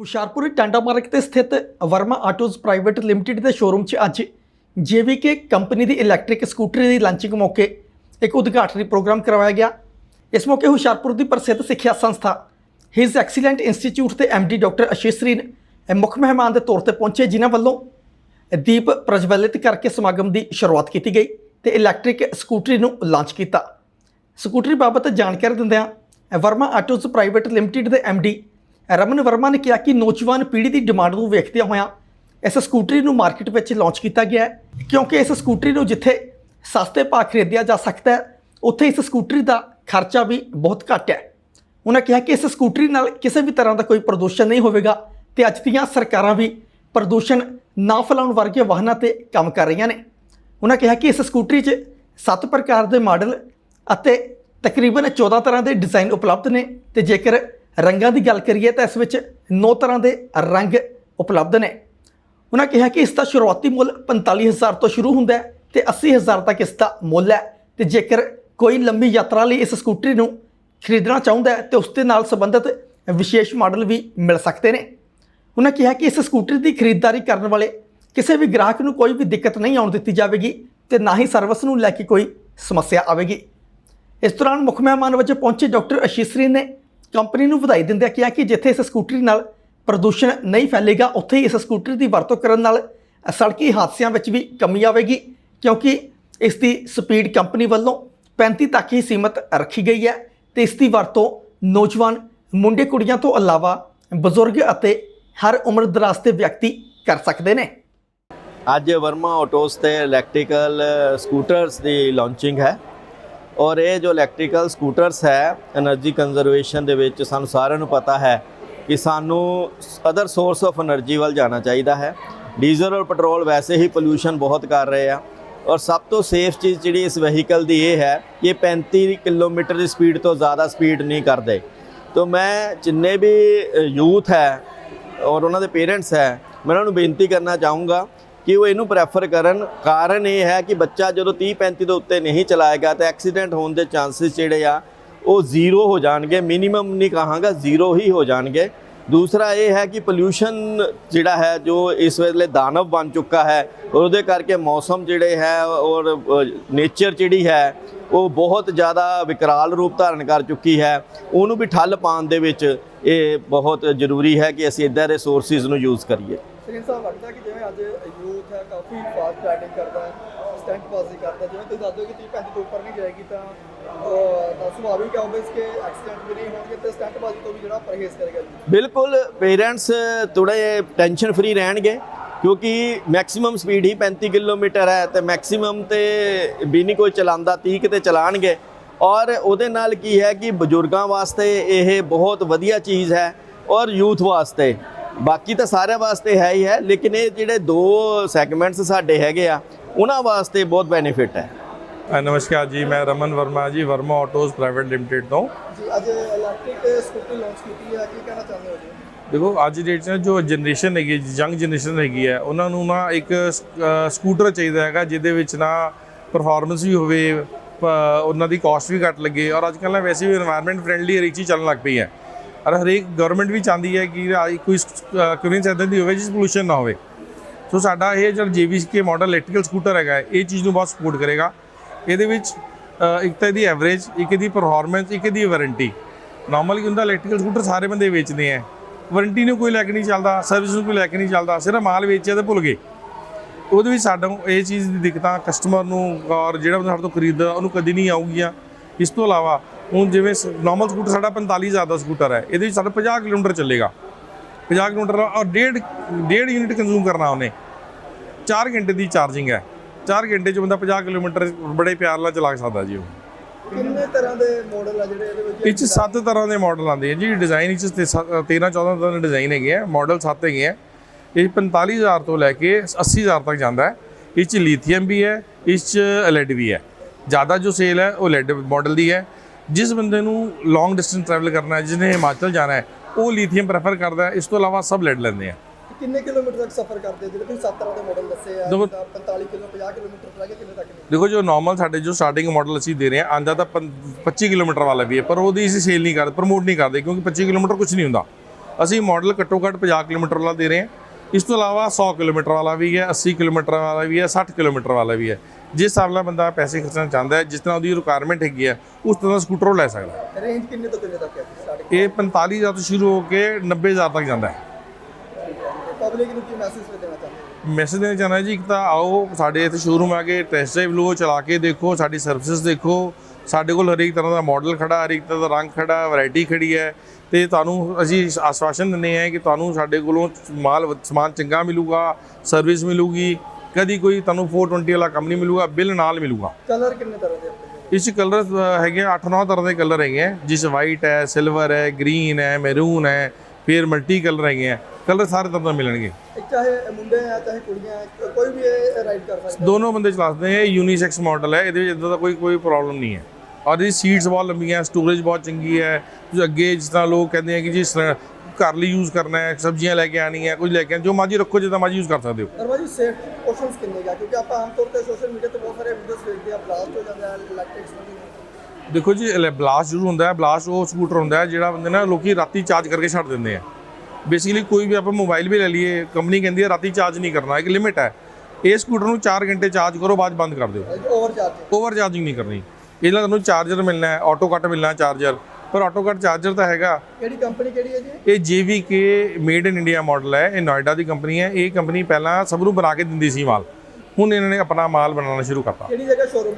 ਹੁਸ਼ਿਆਰਪੁਰ ਟਾਂਡਾ ਮਾਰਗ ਤੇ ਸਥਿਤ ਵਰਮਾ ਆਟੋਜ਼ ਪ੍ਰਾਈਵੇਟ ਲਿਮਟਿਡ ਦੇ ਸ਼ੋਰੂਮ 'ਚ ਅੱਜ ਜੇਵੀਕੇ ਕੰਪਨੀ ਦੀ ਇਲੈਕਟ੍ਰਿਕ ਸਕੂਟਰੀ ਦੀ ਲਾਂਚਿੰਗ ਮੌਕੇ ਇੱਕ ਉਦਘਾਟਨੀ ਪ੍ਰੋਗਰਾਮ ਕਰਵਾਇਆ ਗਿਆ। ਇਸ ਮੌਕੇ ਹੁਸ਼ਿਆਰਪੁਰ ਦੀ ਪ੍ਰਸਿੱਧ ਸਿੱਖਿਆ ਸੰਸਥਾ ਹਿਸ ਐਕਸੀਲੈਂਟ ਇੰਸਟੀਚਿਊਟ ਦੇ ਐਮਡੀ ਡਾਕਟਰ ਅਸ਼ੀਸ਼ਰੀਨ ਮੁੱਖ ਮਹਿਮਾਨ ਦੇ ਤੌਰ ਤੇ ਪਹੁੰਚੇ, ਜਿਨ੍ਹਾਂ ਵੱਲੋਂ ਦੀਪ ਪ੍ਰਜਵਲਿਤ ਕਰਕੇ ਸਮਾਗਮ ਦੀ ਸ਼ੁਰੂਆਤ ਕੀਤੀ ਗਈ ਤੇ ਇਲੈਕਟ੍ਰਿਕ ਸਕੂਟਰੀ ਨੂੰ ਲਾਂਚ ਕੀਤਾ। ਸਕੂਟਰੀ ਬਾਬਤ ਜਾਣਕਾਰੀ ਦਿੰਦਿਆਂ ਵਰਮਾ ਆਟੋਜ਼ ਪ੍ਰਾਈਵੇਟ ਲਿਮਟਿਡ ਦੇ ਐਮਡੀ ਰਮਨ ਵਰਮਾ ਨੇ ਕਿਹਾ ਕਿ ਨੌਜਵਾਨ ਪੀੜ੍ਹੀ ਦੀ ਡਿਮਾਂਡ ਨੂੰ ਵੇਖਦਿਆਂ ਹੋਇਆਂ ਇਸ ਸਕੂਟਰੀ ਨੂੰ ਮਾਰਕੀਟ ਵਿੱਚ ਲਾਂਚ ਕੀਤਾ ਗਿਆ ਹੈ। ਕਿਉਂਕਿ ਇਸ ਸਕੂਟਰੀ ਨੂੰ ਜਿੱਥੇ ਸਸਤੇ ਭਾਅ ਖਰੀਦਿਆ ਜਾ ਸਕਦਾ ਹੈ, ਉੱਥੇ ਇਸ ਸਕੂਟਰੀ ਦਾ ਖਰਚਾ ਵੀ ਬਹੁਤ ਘੱਟ ਹੈ। ਉਹਨਾਂ ਕਿਹਾ ਕਿ ਇਸ ਸਕੂਟਰੀ ਨਾਲ ਕਿਸੇ ਵੀ ਤਰ੍ਹਾਂ ਦਾ ਕੋਈ ਪ੍ਰਦੂਸ਼ਣ ਨਹੀਂ ਹੋਵੇਗਾ ਤੇ ਅੱਜ ਦੀਆਂ ਸਰਕਾਰਾਂ ਵੀ ਪ੍ਰਦੂਸ਼ਣ ਨਾ ਫੈਲਾਉਣ ਵਰਗੇ ਵਾਹਨਾਂ ਤੇ ਕੰਮ ਕਰ ਰਹੀਆਂ ਨੇ। ਉਹਨਾਂ ਕਿਹਾ ਕਿ ਇਸ ਸਕੂਟਰੀ 'ਚ 7 ਪ੍ਰਕਾਰ ਦੇ ਮਾਡਲ ਅਤੇ ਤਕਰੀਬਨ 14 ਤਰ੍ਹਾਂ ਦੇ ਡਿਜ਼ਾਈਨ ਉਪਲਬਧ ਨੇ ਤੇ ਜੇਕਰ ਰੰਗਾਂ ਦੀ ਗੱਲ ਕਰੀਏ ਤਾਂ ਇਸ ਵਿੱਚ 9 ਤਰ੍ਹਾਂ ਦੇ ਰੰਗ ਉਪਲਬਧ ਨੇ। ਉਹਨਾਂ ਕਿਹਾ ਕਿ ਇਸ ਦਾ ਸ਼ੁਰੂਆਤੀ ਮੁੱਲ 45000 ਤੋਂ ਸ਼ੁਰੂ ਹੁੰਦਾ ਹੈ ਤੇ 80000 ਤੱਕ ਇਸ ਦਾ ਮੁੱਲ ਹੈ ਤੇ ਜੇਕਰ ਕੋਈ ਲੰਬੀ ਯਾਤਰਾ ਲਈ ਇਸ ਸਕੂਟਰੀ ਨੂੰ ਖਰੀਦਣਾ ਚਾਹੁੰਦਾ ਹੈ ਤੇ ਉਸ ਦੇ ਨਾਲ ਸੰਬੰਧਿਤ ਵਿਸ਼ੇਸ਼ ਮਾਡਲ ਵੀ ਮਿਲ ਸਕਦੇ ਨੇ। ਉਹਨਾਂ ਕਿਹਾ ਕਿ ਇਸ ਸਕੂਟਰੀ ਦੀ ਖਰੀਦਦਾਰੀ ਕਰਨ ਵਾਲੇ ਕਿਸੇ ਵੀ ਗ੍ਰਾਹਕ ਨੂੰ ਕੋਈ ਵੀ ਦਿੱਕਤ ਨਹੀਂ ਆਉਣ ਦਿੱਤੀ ਜਾਵੇਗੀ ਤੇ ਨਾ ਹੀ ਸਰਵਿਸ ਨੂੰ ਲੈ ਕੇ ਕੋਈ ਸਮੱਸਿਆ ਆਵੇਗੀ। ਇਸ ਦੌਰਾਨ ਮੁੱਖ ਮਹਿਮਾਨ ਵਜੋਂ ਪਹੁੰਚੇ ਡਾਕਟਰ ਅਸ਼ੀਸ਼ਰੀ ਨੇ ਕੰਪਨੀ ਨੂੰ ਵਧਾਈ ਦਿੰਦਿਆਂ ਕਿਹਾ ਕਿ ਜਿੱਥੇ ਇਸ ਸਕੂਟਰੀ ਨਾਲ ਪ੍ਰਦੂਸ਼ਣ ਨਹੀਂ ਫੈਲੇਗਾ, ਉੱਥੇ ਹੀ ਇਸ ਸਕੂਟਰੀ ਦੀ ਵਰਤੋਂ ਕਰਨ ਨਾਲ ਸੜਕੀ ਹਾਦਸਿਆਂ ਵਿੱਚ ਵੀ ਕਮੀ ਆਵੇਗੀ, ਕਿਉਂਕਿ ਇਸ ਦੀ ਸਪੀਡ ਕੰਪਨੀ ਵੱਲੋਂ 35 ਤੱਕ ਹੀ ਸੀਮਤ ਰੱਖੀ ਗਈ ਹੈ ਤੇ ਇਸ ਦੀ ਵਰਤੋਂ ਨੌਜਵਾਨ, ਮੁੰਡੇ, ਕੁੜੀਆਂ ਤੋਂ ਇਲਾਵਾ ਬਜ਼ੁਰਗ ਅਤੇ ਹਰ ਉਮਰ ਦਰਾਸ ਦੇ ਵਿਅਕਤੀ ਕਰ ਸਕਦੇ ਨੇ। ਅੱਜ ਵਰਮਾ ਆਟੋਸ ਤੇ ਇਲੈਕਟ੍ਰੀਕਲ ਸਕੂਟਰਸ ਦੀ ਲਾਂਚਿੰਗ ਹੈ। ਔਰ ਇਹ ਜੋ ਇਲੈਕਟ੍ਰੀਕਲ ਸਕੂਟਰਸ ਹੈ એનર્ਜੀ ਕੰਜ਼ਰਵੇਸ਼ਨ ਦੇ ਵਿੱਚ ਸਾਨੂੰ ਸਾਰਿਆਂ ਨੂੰ ਪਤਾ ਹੈ ਕਿ ਸਾਨੂੰ ਅਦਰ ਸੋਰਸ ਆਫ એનર્ਜੀ ਵੱਲ ਜਾਣਾ ਚਾਹੀਦਾ ਹੈ। ਡੀਜ਼ਲ ਔਰ ਪੈਟਰੋਲ ਵੈਸੇ ਹੀ ਪੋਲੂਸ਼ਨ ਬਹੁਤ ਕਰ ਰਹੇ ਆ। ਔਰ ਸਭ ਤੋਂ ਸੇਫ ਚੀਜ਼ ਜਿਹੜੀ ਇਸ ਵਹੀਕਲ ਦੀ ਇਹ ਹੈ ਕਿ ਇਹ 35 ਕਿਲੋਮੀਟਰ ਦੀ ਸਪੀਡ ਤੋਂ ਜ਼ਿਆਦਾ ਸਪੀਡ ਨਹੀਂ ਕਰਦੇ। ਤੋਂ ਮੈਂ ਜਿੰਨੇ ਵੀ ਯੂਥ ਹੈ ਔਰ ਉਹਨਾਂ ਦੇ ਪੇਰੈਂਟਸ ਹੈ, ਮੈਂ ਉਹਨਾਂ ਨੂੰ ਬੇਨਤੀ ਕਰਨਾ ਚਾਹੂੰਗਾ ਕਿ ਉਹ ਇਹਨੂੰ ਪ੍ਰੈਫਰ ਕਰਨ। ਕਾਰਨ ਇਹ ਹੈ ਕਿ ਬੱਚਾ ਜਦੋਂ 30 35 ਦੇ ਉੱਤੇ ਨਹੀਂ ਚਲਾਏਗਾ ਤਾਂ ਐਕਸੀਡੈਂਟ ਹੋਣ ਦੇ ਚਾਂਸਸ ਜਿਹੜੇ ਆ, ਉਹ ਜ਼ੀਰੋ ਹੋ ਜਾਣਗੇ। ਮਿਨੀਮਮ ਨਹੀਂ ਕਹਾਂਗਾ ਜ਼ੀਰੋ ਹੀ ਹੋ ਜਾਣਗੇ। ਦੂਸਰਾ ਇਹ ਹੈ ਕਿ ਪੋਲੂਸ਼ਨ ਜਿਹੜਾ ਹੈ, ਜੋ ਇਸ ਵੇਲੇ ਦਾਨਵ ਬਣ ਚੁੱਕਾ ਹੈ ਉਹਦੇ ਕਰਕੇ ਮੌਸਮ ਜਿਹੜੇ ਹੈ, ਔਰ ਨੇਚਰ ਜਿਹੜੀ ਹੈ, ਉਹ ਬਹੁਤ ਜ਼ਿਆਦਾ ਵਿਕਰਾਲ ਰੂਪ ਧਾਰਨ ਕਰ ਚੁੱਕੀ ਹੈ। ਉਹਨੂੰ ਵੀ ਠੱਲ ਪਾਉਣ ਦੇ ਵਿੱਚ ਇਹ ਬਹੁਤ ਜ਼ਰੂਰੀ ਹੈ ਕਿ ਅਸੀਂ ਇਦਾਂ ਦੇ ਨੂੰ ਯੂਜ਼ ਕਰੀਏ। ਸਰੀਨ ਸਾਹਿਬ ਲੱਗਦਾ ਕਿ ਜਿਵੇਂ ਅੱਜ ਯੂਥ ਹੈ, ਕਾਫੀ ਫਾਸਟ ਰਾਈਡਿੰਗ ਕਰਦਾ ਹੈ ਸਟੰਟ ਬਾਜ਼ੀ ਕਰਦਾ, ਜਿਵੇਂ ਤੁਸੀਂ ਦੱਸਦੇ ਹੋ ਕਿ 30 35 ਤੋਂ ਉੱਪਰ ਨਹੀਂ ਜਾਏਗੀ ਤਾਂ ਤਾਂ ਸੁਭਾਵਿਕ ਹੈ obvious ਕਿ ਐਕਸੀਡੈਂਟ ਵੀ ਨਹੀਂ ਹੋਣਗੇ ਤੇ ਸਟੰਟ ਬਾਜ਼ੀ ਤੋਂ ਵੀ ਜਿਹੜਾ ਪਰਹੇਜ਼ ਕਰੇਗਾ ਬਿਲਕੁਲ ਪੇਰੈਂਟਸ ਥੋੜੇ ਟੈਨਸ਼ਨ ਫ੍ਰੀ ਰਹਿਣਗੇ, ਕਿਉਂਕਿ ਮੈਕਸਿਮਮ ਸਪੀਡ ਹੀ 35 ਕਿਲੋਮੀਟਰ ਹੈ ਤੇ ਮੈਕਸਿਮਮ ਤੇ ਵੀ ਨਹੀਂ ਕੋਈ ਚਲਾਉਂਦਾ 30 ਕਿਤੇ ਚਲਾਣਗੇ ਔਰ ਉਹਦੇ ਨਾਲ ਕੀ ਹੈ ਕਿ ਬਜ਼ੁਰਗਾਂ ਵਾਸਤੇ ਇਹ ਬਹੁਤ ਵਧੀਆ ਚੀਜ਼ ਹੈ ਔਰ ਯੂਥ ਵਾਸਤੇ। ਬਾਕੀ ਤਾਂ ਸਾਰਿਆਂ ਵਾਸਤੇ ਹੈ ਹੀ ਹੈ ਲੇਕਿਨ ਇਹ ਜਿਹੜੇ ਦੋ ਸੈਗਮੈਂਟਸ ਸਾਡੇ ਹੈਗੇ ਆ ਉਹਨਾਂ ਵਾਸਤੇ ਬਹੁਤ ਬੈਨੀਫਿਟ ਹੈ। ਨਮਸਕਾਰ ਜੀ ਮੈਂ ਰਮਨ ਵਰਮਾ ਜੀ ਵਰਮਾ ਆਟੋਸ ਪ੍ਰਾਈਵੇਟ ਲਿਮਟਿਡ ਤੋਂ। ਅੱਜ ਇਲੈਕਟ੍ਰਿਕ ਸਕੂਟੀ ਲਾਂਚ ਕੀਤੀ ਹੈ ਕੀ ਕਹਿਣਾ ਚਾਹੁੰਦੇ ਹੋ ਜੀ? ਦੇਖੋ ਅੱਜ ਦੀ ਡੇਟ 'ਚ ਜੋ ਜਨਰੇਸ਼ਨ ਹੈਗੀ ਯੰਗ ਜਨਰੇਸ਼ਨ ਹੈਗੀ ਹੈ ਉਹਨਾਂ ਨੂੰ ਨਾ ਇੱਕ ਸਕੂਟਰ ਚਾਹੀਦਾ ਹੈਗਾ ਜਿਹਦੇ ਵਿੱਚ ਨਾ ਪਰਫਾਰਮੈਂਸ ਵੀ ਹੋਵੇ ਉਹਨਾਂ ਦੀ ਕਾਸਟ ਵੀ ਘੱਟ ਲੱਗੇ ਔਰ ਅੱਜ ਕੱਲ੍ਹ ਨਾ ਵੈਸੇ ਵੀ এনवायरमेंट ਫਰੈਂਡਲੀ ਹਰ ਚੀਜ਼ ਚੱਲਣ ਲੱਗ ਪਈ ਹੈ। ਔਰ ਹਰੇਕ ਗਵਰਨਮੈਂਟ ਵੀ ਚਾਹੁੰਦੀ ਹੈ ਕਿ ਕੋਈ ਕਨਵੀਨਸ ਇਦਾਂ ਦੀ ਹੋਵੇ, ਜਿਸ ਪੋਲੂਸ਼ਨ ਨਾ ਹੋਵੇ। ਸੋ ਸਾਡਾ ਇਹ ਜਿਹੜਾ JVK ਮਾਡਲ ਇਲੈਕਟ੍ਰੀਕਲ ਸਕੂਟਰ ਹੈਗਾ, ਇਹ ਚੀਜ਼ ਨੂੰ ਬਹੁਤ ਸਪੋਰਟ ਕਰੇਗਾ। ਇਹਦੇ ਵਿੱਚ ਇੱਕ ਤਾਂ ਇਹਦੀ ਐਵਰੇਜ ਇੱਕ ਇਹਦੀ ਪਰਫਾਰਮੈਂਸ ਇੱਕ ਇਹਦੀ ਵਾਰੰਟੀ ਨਾਰਮਲੀ ਹੁੰਦਾ ਇਲੈਕਟ੍ਰੀਕਲ ਸਕੂਟਰ ਸਾਰੇ ਬੰਦੇ ਵੇਚਦੇ ਆ। ਵਾਰੰਟੀ ਨੂੰ ਕੋਈ ਲੈ ਕੇ ਨਹੀਂ ਚੱਲਦਾ ਸਰਵਿਸ ਨੂੰ ਕੋਈ ਲੈ ਕੇ ਨਹੀਂ ਚੱਲਦਾ, ਸਿਰਫ ਮਾਲ ਵੇਚਿਆ ਤੇ ਭੁੱਲ ਗਏ। ਉਹਦੇ ਵਿੱਚ ਸਾਡਾ ਇਹ ਚੀਜ਼ ਦੀ ਦਿੱਕਤਾਂ ਕਸਟਮਰ ਨੂੰ ਔਰ ਜਿਹੜਾ ਬੰਦਾ ਸਾਡੇ ਤੋਂ ਖਰੀਦਦਾ, ਉਹਨੂੰ ਕਦੀ ਨਹੀਂ ਆਊਗੀਆਂ। ਇਸ ਤੋਂ ਇਲਾਵਾ ਹੁਣ ਜਿਵੇਂ ਨਾਰਮਲ ਸਕੂਟਰ ਸਾਡਾ 45000 ਦਾ ਸਕੂਟਰ ਹੈ ਇਹਦੇ ਵਿੱਚ ਸਾਡਾ 50 ਕਿਲੋਮੀਟਰ ਚੱਲੇਗਾ। 50 ਕਿਲੋਮੀਟਰ ਔਰ ਡੇਢ ਡੇਢ ਯੂਨਿਟ ਕੰਜ਼ੂਮ ਕਰਨਾ ਉਹਨੇ। 4 ਘੰਟੇ ਦੀ ਚਾਰਜਿੰਗ ਹੈ। 4 ਘੰਟੇ 'ਚ ਬੰਦਾ 50 ਕਿਲੋਮੀਟਰ ਬੜੇ ਪਿਆਰ ਨਾਲ ਚਲਾ ਸਕਦਾ ਜੀ ਉਹ। ਕਿੰਨੇ ਤਰ੍ਹਾਂ ਦੇ ਮਾਡਲ ਆ ਜਿਹੜੇ ਇਹਦੇ ਵਿੱਚ ਇਹ 'ਚ ਸੱਤ ਤਰ੍ਹਾਂ ਦੇ ਮਾਡਲ ਆਉਂਦੇ ਆ ਜੀ। ਡਿਜ਼ਾਈਨ ਵਿੱਚ 13 14 ਤਰ੍ਹਾਂ ਦੇ ਡਿਜ਼ਾਈਨ ਹੈਗੇ ਆ। ਮਾਡਲ ਸੱਤ ਹੈਗੇ ਆ। ਇਹ 45000 ਤੋਂ ਲੈ ਕੇ 80000 ਤੱਕ ਜਾਂਦਾ ਹੈ। ਇਸ 'ਚ ਲੀਥੀਅਮ ਵੀ ਹੈ ਇਸ 'ਚ LED ਵੀ ਹੈ। ਜ਼ਿਆਦਾ ਜੋ ਸੇਲ ਹੈ ਉਹ LED ਮਾਡਲ ਦੀ ਹੈ। ਜਿਸ ਬੰਦੇ ਨੂੰ ਲੌਂਗ ਡਿਸਟੈਂਸ ਟਰੈਵਲ ਕਰਨਾ ਹੈ ਜਿਹਨੇ ਹਿਮਾਚਲ ਜਾਣਾ ਹੈ ਉਹ ਲੀਥੀਅਮ ਪ੍ਰੈਫਰ ਕਰਦਾ ਹੈ ਇਸ ਤੋਂ ਇਲਾਵਾ ਸਭ LED ਲੈਂਦੇ ਆ। ਕਿੰਨੇ ਕਿਲੋਮੀਟਰ ਤੱਕ ਸਫ਼ਰ ਕਰਦੇ? ਜਿਹੜੇ ਤੁਸੀਂ ਸੱਤ ਤਰ੍ਹਾਂ ਦੇ ਮਾਡਲ ਦੱਸੇ ਆ ਦੇਖੋ- ਜਿੱਦਾਂ 45 ਕਿਲੋ 50 ਕਿਲੋਮੀਟਰ ਤੋਂ ਲੈ ਕੇ ਕਿੰਨੇ ਤੱਕ ਦੇਖੋ ਜੋ ਨਾਰਮਲ ਸਾਡੇ ਜੋ ਸਟਾਰਟਿੰਗ ਮਾਡਲ ਅਸੀਂ ਦੇ ਰਹੇ ਹਾਂ ਆਂਦਾ ਤਾਂ ਪੰ- 25 ਕਿਲੋਮੀਟਰ ਵਾਲਾ ਵੀ ਹੈ ਪਰ ਉਹਦੀ ਅਸੀਂ ਸੇਲ ਨਹੀਂ ਕਰਦੇ ਪ੍ਰਮੋਟ ਨਹੀਂ ਕਰਦੇ ਕਿਉਂਕਿ 25 ਕਿਲੋਮੀਟਰ ਕੁਝ ਨਹੀਂ ਹੁੰਦਾ। ਅਸੀਂ ਮਾਡਲ ਘੱਟੋ ਘੱਟ 50 ਕਿਲੋਮੀਟਰ ਵਾਲਾ ਦੇ ਰਹੇ ਹਾਂ ਇਸ ਤੋਂ ਇਲਾਵਾ 100 ਕਿਲੋਮੀਟਰ ਵਾਲਾ ਵੀ ਹੈ 80 ਕਿਲੋਮੀਟਰ ਵਾਲਾ ਵੀ ਹੈ 60 ਕਿਲੋਮੀਟਰ ਵਾਲਾ ਵੀ ਹੈ। ਜਿਸ ਹਿਸਾਬ ਨਾਲ ਬੰਦਾ ਪੈਸੇ ਖਰਚਣਾ ਚਾਹੁੰਦਾ ਹੈ ਜਿਸ ਤਰ੍ਹਾਂ ਉਹਦੀ ਰਿਕੁਆਇਰਮੈਂਟ ਹੈਗੀ ਹੈ ਉਸ ਤਰ੍ਹਾਂ ਦਾ ਸਕੂਟਰ ਉਹ ਲੈ ਸਕਦਾ ਹੈ। ਰੇਂਜ ਕਿੰਨੇ ਤੋਂ ਕਿੰਨੇ ਤੱਕ ਹੈ ਸਟਾਰਟਿੰਗ ਇਹ 45000 ਤੋਂ ਸ਼ੁਰੂ ਹੋ ਕੇ 90000 ਤੱਕ ਜਾਂਦਾ ਹੈ। ਪਬਲਿਕ ਨੂੰ ਕੀ ਮੈਸੇਜ ਦੇਣਾ ਚਾਹੁੰਦੇ ਹੋ? ਮੈਸੇਜ ਦੇਣਾ ਚਾਹੁੰਦਾ ਜੀ ਇੱਕ ਤਾਂ ਆਓ ਸਾਡੇ ਇੱਥੇ ਸ਼ੋਰੂਮ ਆ ਕੇ ਟੈਸਟ ਡਰਾਈਵ ਲਓ ਚਲਾ ਕੇ ਦੇਖੋ ਸਾਡੀ ਸਰਵਿਸਿਜ਼ ਦੇਖੋ। ਸਾਡੇ ਕੋਲ ਹਰੇਕ ਤਰ੍ਹਾਂ ਦਾ ਮਾਡਲ ਖੜਾ ਹਰੇਕ ਤਰ੍ਹਾਂ ਦਾ ਰੰਗ ਖੜਾ ਵੈਰਾਈਟੀ ਖੜੀ ਹੈ। ਤੇ ਤੁਹਾਨੂੰ ਅਸੀਂ ਆਸ਼ਵਾਸਨ ਦਿੰਦੇ ਹਾਂ ਕਿ ਤੁਹਾਨੂੰ ਸਾਡੇ ਕੋਲੋਂ ਮਾਲ ਵ- ਸਮਾਨ ਚੰਗਾ ਮਿਲੂਗਾ ਸਰਵਿਸ ਮਿਲੂਗੀ। ਕਦੀ ਕੋਈ ਤੁਹਾਨੂੰ 420 ਵਾਲਾ ਕੰਮ ਨਹੀਂ ਮਿਲੂਗਾ ਬਿੱਲ ਨਾਲ ਮਿਲੂਗਾ। ਕਲਰ ਕਿੰਨੇ ਤਰ੍ਹਾਂ ਦੇ ਆਪਣੇ ਕੋਲ? ਇਸ 'ਚ ਕਲਰ ਹੈਗੇ 8-9 ਤਰ੍ਹਾਂ ਦੇ ਕਲਰ ਹੈਗੇ ਹੈ ਜਿਸ ਵਾਈਟ ਹੈ ਸਿਲਵਰ ਹੈ ਗ੍ਰੀਨ ਹੈ ਮੈਰੂਨ ਹੈ ਫਿਰ ਮਲਟੀ ਕਲਰ ਹੈਗੇ ਹੈ ਕਲਰ ਸਾਰੇ ਤਰ੍ਹਾਂ ਦੇ ਮਿਲਣਗੇ। ਚਾਹੇ ਮੁੰਡੇ ਆ ਚਾਹੇ ਕੁੜੀਆਂ ਆ, ਕੋਈ ਵੀ ਇਹ ਰਾਈਡ ਕਰ ਸਕਦਾ। ਦੋਨੋਂ ਬੰਦੇ ਚਲਾ ਸਕਦੇ ਹੈ ਯੂਨੀਸੈਕਸ ਮਾਡਲ ਹੈ ਇਹਦੇ ਵਿੱਚ ਇਦਾਂ ਦਾ ਕੋਈ ਕੋਈ ਪ੍ਰੋਬਲਮ ਨਹੀਂ ਹੈ। ਔਰ ਇਹਦੀ ਸੀਟਸ ਬਹੁਤ ਲੰਬੀਆਂ ਸਟੋਰੇਜ ਬਹੁਤ ਚੰਗੀ ਹੈ। ਜੋ ਅੱਗੇ ਜਿਸ ਤਰ੍ਹਾਂ ਲੋਕ ਕਹਿੰਦੇ ਆ ਕਿ ਜੀ ਘਰ ਲਈ ਯੂਜ਼ ਕਰਨਾ ਹੈ ਸਬਜ਼ੀਆਂ ਲੈ ਕੇ ਆਣੀ ਹੈ ਕੁਝ ਲੈ ਕੇ ਜੋ ਮਰਜ਼ੀ ਰੱਖੋ ਜਿੱਦਾਂ ਮਰਜ਼ੀ ਯੂਜ਼ ਕਰ ਸਕਦੇ ਹੋ। ਨਰਮਾ ਜੀ ਸੇਫਟੀ ਪ੍ਰੋਪੋਰਸ਼ਨਸ ਕਿੰਨੇ ਗਾ ਕਿਉਂਕਿ ਆਪਾਂ ਆਮ ਤੌਰ ਤੇ ਸੋਸ਼ਲ ਮੀਡੀਆ ਤੇ ਬਹੁਤ ਸਾਰੇ ਵੀਡੀਓਜ਼ ਦੇਖਦੇ ਆ ਬਲਾਸਟ ਹੋ ਜਾਂਦਾ ਹੈ ਇਲੈਕਟ੍ਰਿਕ ਦੇਖੋ ਜੀ ਬਲਾਸਟ ਜ਼ਰੂਰ ਹੁੰਦਾ ਹੈ ਬਲਾਸਟ ਉਹ ਸਕੂਟਰ ਹੁੰਦਾ ਹੈ ਜਿਹੜਾ ਬੰਦੇ ਨਾ ਲੋਕੀ ਰਾਤੀ ਚਾਰਜ ਕਰਕੇ ਛੱਡ ਦਿੰਦੇ ਆ। ਬੇਸਿਕਲੀ ਕੋਈ ਵੀ ਆਪਾਂ ਮੋਬਾਈਲ ਵੀ ਲੈ ਲਈਏ ਕੰਪਨੀ ਕਹਿੰਦੀ ਹੈ ਰਾਤੀ ਚਾਰਜ ਨਹੀਂ ਕਰਨਾ ਇੱਕ ਲਿਮਿਟ ਹੈ। ਇਹ ਸਕੂਟਰ ਨੂੰ 4 ਘੰਟੇ ਚਾਰਜ ਕਰੋ ਬਾਅਦ ਬੰਦ ਕਰ ਦਿਓ। ਓਵਰ ਚਾਰਜ ਓਵਰ ਚਾਰਜਿੰਗ ਨਹੀਂ ਕਰਨੀ। ਇਹਦਾ ਤੁਹਾਨੂੰ ਚਾਰਜਰ ਮਿਲਣਾ ਹੈ ਆਟੋ ਕੱਟ ਮਿਲਣਾ ਚਾਰਜਰ ਪਰ ਆਟੋ ਕੱਟ ਚਾਰਜਰ ਤਾਂ ਹੈਗਾ। ਕਿਹੜੀ ਕੰਪਨੀ ਕਿਹੜੀ ਹੈ ਜੀ? ਇਹ JVK made in India model ਹੈ। ਇਹ ਨੋਇਡਾ ਦੀ ਕੰਪਨੀ ਹੈ। ਇਹ ਕੰਪਨੀ ਪਹਿਲਾਂ ਸਭ ਨੂੰ ਬਣਾ ਕੇ ਦਿੰਦੀ ਸੀ ਮਾਲ। ਹੁਣ ਇਹਨਾਂ ਨੇ ਆਪਣਾ ਮਾਲ ਬਣਾਉਣਾ ਸ਼ੁਰੂ ਕਰਤਾ। ਕਿਹੜੀ ਜਗ੍ਹਾ ਸ਼ੋਰੂਮ